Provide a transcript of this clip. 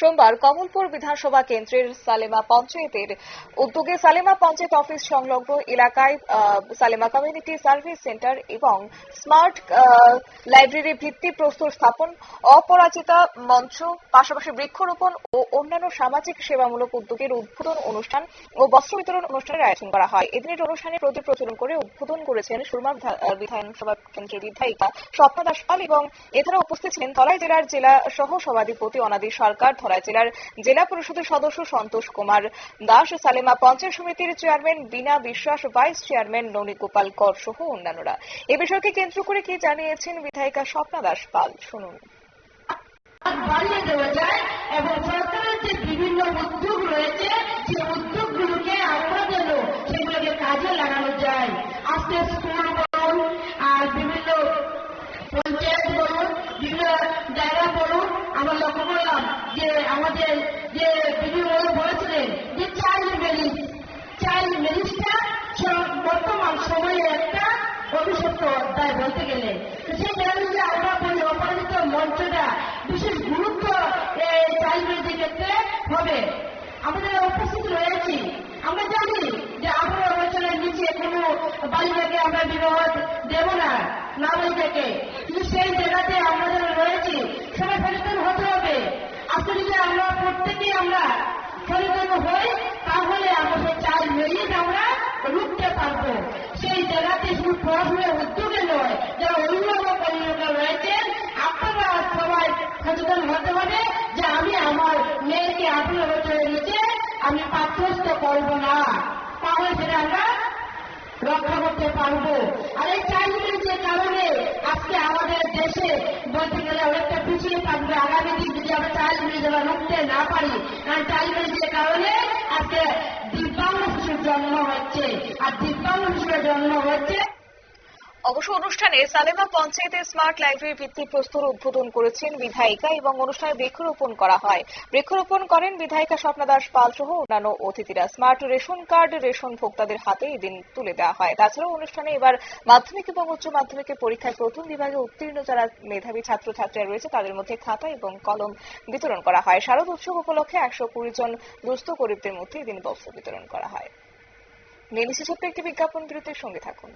সোমবার কমলপুর বিধানসভা কেন্দ্রের সালেমা পঞ্চায়েতের উদ্যোগে সালেমা পঞ্চায়েত অফিস সংলগ্ন এলাকায় সালেমা কমিউনিটি সার্ভিস সেন্টার এবং স্মার্ট লাইব্রেরি ভিত্তি প্রস্তর স্থাপন, অপরাজিতা মঞ্চ, পাশাপাশি বৃক্ষরোপণ ও অন্যান্য সামাজিক সেবামূলক উদ্যোগের উদ্বোধন অনুষ্ঠান ও বস্ত্র বিতরণ অনুষ্ঠানের আয়োজন করা হয়। এদিনের অনুষ্ঠানে প্রদীপ প্রচলন করে উদ্বোধন করেছেন সুরমা বিধানসভা কেন্দ্রের বিধায়িকা স্বপ্না দাস পাল এবং এছাড়া উপস্থিত ছিলেন ধলাই জেলার জেলা সহ সভাধিপতি অনাদি সরকার। ধলাই জেলার জেলা পরিষদের সদস্য সন্তোষ কুমার দাস সালেমা পঞ্চায়েত সমিতির চেয়ারম্যান বিনা বিশ্বাস, ভাইস চেয়ারম্যান ননী গোপাল কর সহ অন্যান্যরা। এ বিষয়কে কেন্দ্র করে কি জানিয়েছেন বিধায়িকা স্বপ্না দাস পাল? শুনুন। এবং সরকারের যে বিভিন্ন উদ্যোগ রয়েছে সেই উদ্যোগগুলোকে আমরা যেন সেগুলোকে কাজে লাগানো যায়। আজকে স্কুল বলুন আর বিভিন্ন পঞ্চায়েত বলুন বিভিন্ন জায়গা বলুন আমরা লক্ষ্য করলাম যে আমাদের যে বিভিন্ন বলেছিলেন যে চাইল্ড ম্যারিজ চাইল্ড ম্যারিজটা বর্তমান সময়ে একটা ভবিষ্যৎ অধ্যায় বলতে গেলে। সেই কারণে আমরা বলি অপরাজিত মঞ্চটা বিশেষ গুরুত্ব এই চাইল্ড ম্যারিজের ক্ষেত্রে হবে। আমাদের উপস্থিত রয়েছি। আমরা জানি যে আমরা অবচনের নিচে কোনো বালিকাকে আমরা বিবাহ দেব না না বালিকাকে। কিন্তু সেই জায়গাতে আমরা যারা রয়েছি সবাই সচেতন হতে হবে আজকে যদি আমরা প্রত্যেকেই আমরা সচেতন হই, তাহলে আমরা সেই চাইল্ড ম্যারিজ আমরা রুখতে পারব। সেই জায়গাতে শুধু পড়াশোনার উদ্যোগে নয়, যারা অভিভাবক অভিভাবকরা রয়েছেন, আপনারা সবাই সচেতন হতে হবে যে আমি আমার মেয়েকে আপনার বছরের নিচে আমি পাঠ্যস্থ করব না। তাহলে সেটা আমরা রক্ষা করতে পারব। আর এই চাইল্ডের যে কারণে আজকে মিলে রুখতে না পারি। কারণ যে কারণে আজকে দিব্যাঙ্গ শিশুর জন্ম হচ্ছে। আর দিব্যাঙ্গ শিশুর জন্ম হচ্ছে অবশ্য অনুষ্ঠানে সালেমা পঞ্চায়েতের স্মার্ট লাইব্রেরি ভিত্তিক প্রস্তর উদ্বোধন করেছেন বিধায়িকা এবং অনুষ্ঠানে বৃক্ষরোপণ করা হয়। বৃক্ষরোপণ করেন বিধায়িকা স্বপ্না দাস পাল সহ অন্যান্য অতিথিরা। স্মার্ট রেশন কার্ড, রেশন ভোক্তাদের হাতে এদিন তুলে দেওয়া হয়। তাছাড়াও অনুষ্ঠানে এবার মাধ্যমিক এবং উচ্চ মাধ্যমিকের পরীক্ষায় প্রথম বিভাগে উত্তীর্ণ যারা মেধাবী ছাত্রছাত্রীরা রয়েছে, তাদের মধ্যে খাতা এবং কলম বিতরণ করা হয়। শারদ উৎসব উপলক্ষে একশো কুড়ি জন দুস্থ গরিবদের মধ্যে এদিন বস্ত্র বিতরণ করা হয়। নিচ্ছে ছোট্ট একটি বিজ্ঞাপন বিরতির সঙ্গে থাকুন।